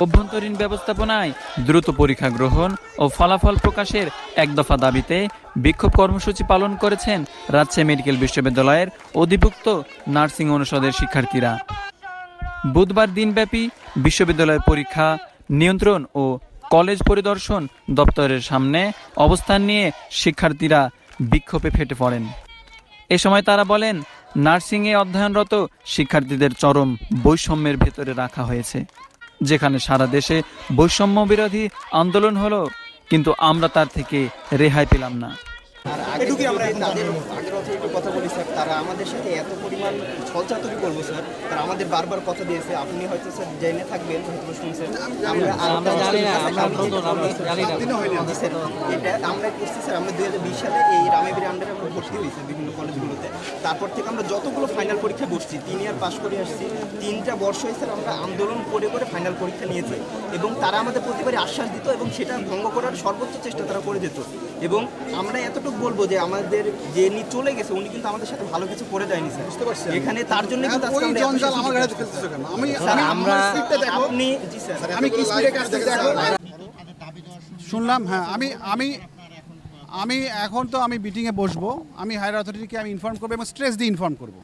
অভ্যন্তরীণ ব্যবস্থাপনায় দ্রুত পরীক্ষা গ্রহণ ও ফলাফল প্রকাশের এক দফা দাবিতে বিক্ষোভ কর্মসূচি পালন করেছেন রাজশাহী মেডিকেল বিশ্ববিদ্যালয়ের অধিভুক্ত নার্সিং অনুষদের শিক্ষার্থীরা। বুধবার দিনব্যাপী বিশ্ববিদ্যালয়ের পরীক্ষা, নিয়ন্ত্রণ ও কলেজ পরিদর্শন দপ্তরের সামনে অবস্থান নিয়ে শিক্ষার্থীরা বিক্ষোভে ফেটে পড়েন। এ সময় তারা বলেন, নার্সিংয়ে অধ্যয়নরত শিক্ষার্থীদের চরম বৈষম্যের ভেতরে রাখা হয়েছে। যেখানে সারা দেশে বৈষম্য বিরোধী আন্দোলন হলো কিন্তু আমরা তার থেকে রেহাই পেলাম না। আগে থেকে তাদের আগের একটু কথা বলি স্যার। তারা আমাদের সাথে এত পরিমাণ ছলচাতুরি করব স্যার। তারা আমাদের বারবার কথা দিয়েছে। আপনি হয়তো স্যার জেনে থাকবেন হয়তো শুনছেন। আমরা আমরা জানি না, আমরা জানি না। স্যার, এটা আমরা করছি স্যার আমরা দুই হাজার বিশ সালে এই রামেবির আন্ডারে আমরা ভর্তি হয়েছি বিভিন্ন কলেজগুলোতে। তারপর থেকে আমরা যতগুলো ফাইনাল পরীক্ষা বসছি তিন ইয়ার পাস করে আসছি তিনটা বর্ষই স্যার আমরা আন্দোলন করে করে ফাইনাল পরীক্ষা নিয়েছি। এবং তারা আমাদের প্রতিবারই আশ্বাস দিত এবং সেটা ভঙ্গ করার সর্বোচ্চ চেষ্টা তারা করে যেত। এবং আমরা এতটুকু বলব যে আমাদের যে নি চলে গেছে উনি কিন্তু আমাদের সাথে ভালো কিছু করে দেয়নি স্যার। বুঝতে পারছেন এখানে তার জন্য কিন্তু আজকে আমরা জঞ্জাল আমার গাড়িতে ফেলতেছো কেন? আমি আমরা আপনি জি স্যার। আমি কি স্পিডে কাটতে দেখো শুনলাম হ্যাঁ আমি আমি আমি এখন তো আমি মিটিংয়ে বসবো। আমি হায়ার অথরিটিকে আমি ইনফর্ম করব এবং স্ট্রেস দিয়ে ইনফর্ম করব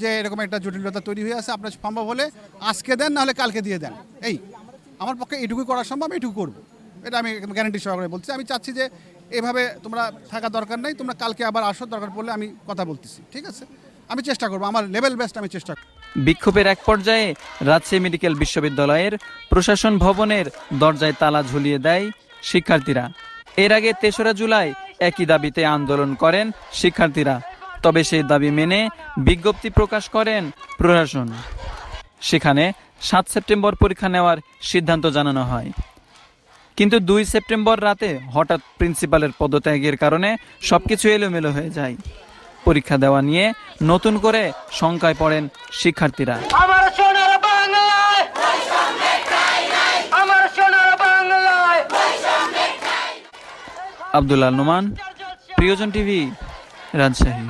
যে এরকম একটা জটিলতা তৈরি হয়ে আছে আপনার সম্ভব হলে আজকে দেন নাহলে কালকে দিয়ে দেন। এই আমার পক্ষে এটুকুই করা সম্ভব এটুকু করব। এটা আমি গ্যারান্টি সহকারে বলছি। আমি চাচ্ছি যে এভাবে তোমরা থাকা দরকার নাই, তোমরা কালকে আবার আসো, দরকার পড়লে আমি কথা বলতেছি, ঠিক আছে? আমি চেষ্টা করব, আমার লেভেল বেস্ট আমি চেষ্টা বিক্ষোভের এক পর্যায়ে রাজশাহী মেডিকেল বিশ্ববিদ্যালয়ের প্রশাসন ভবনের দরজায় তালা ঝুলিয়ে দেয় শিক্ষার্থীরা। এর আগে তেসরা জুলাই একই দাবিতে আন্দোলন করেন শিক্ষার্থীরা, তবে সেই দাবি মেনে বিজ্ঞপ্তি প্রকাশ করেন প্রশাসন। সেখানে সাত সেপ্টেম্বর পরীক্ষা নেওয়ার সিদ্ধান্ত জানানো হয়। কিন্তু দুই সেপ্টেম্বর রাতে হঠাৎ প্রিন্সিপালের পদত্যাগের কারণে সবকিছু এলোমেলো হয়ে যায়। পরীক্ষা দেওয়া নিয়ে নতুন করে শঙ্কায় পড়েন শিক্ষার্থীরা। আব্দুল্লাহ নোমান প্রিয়জন টিভি রাজশাহী।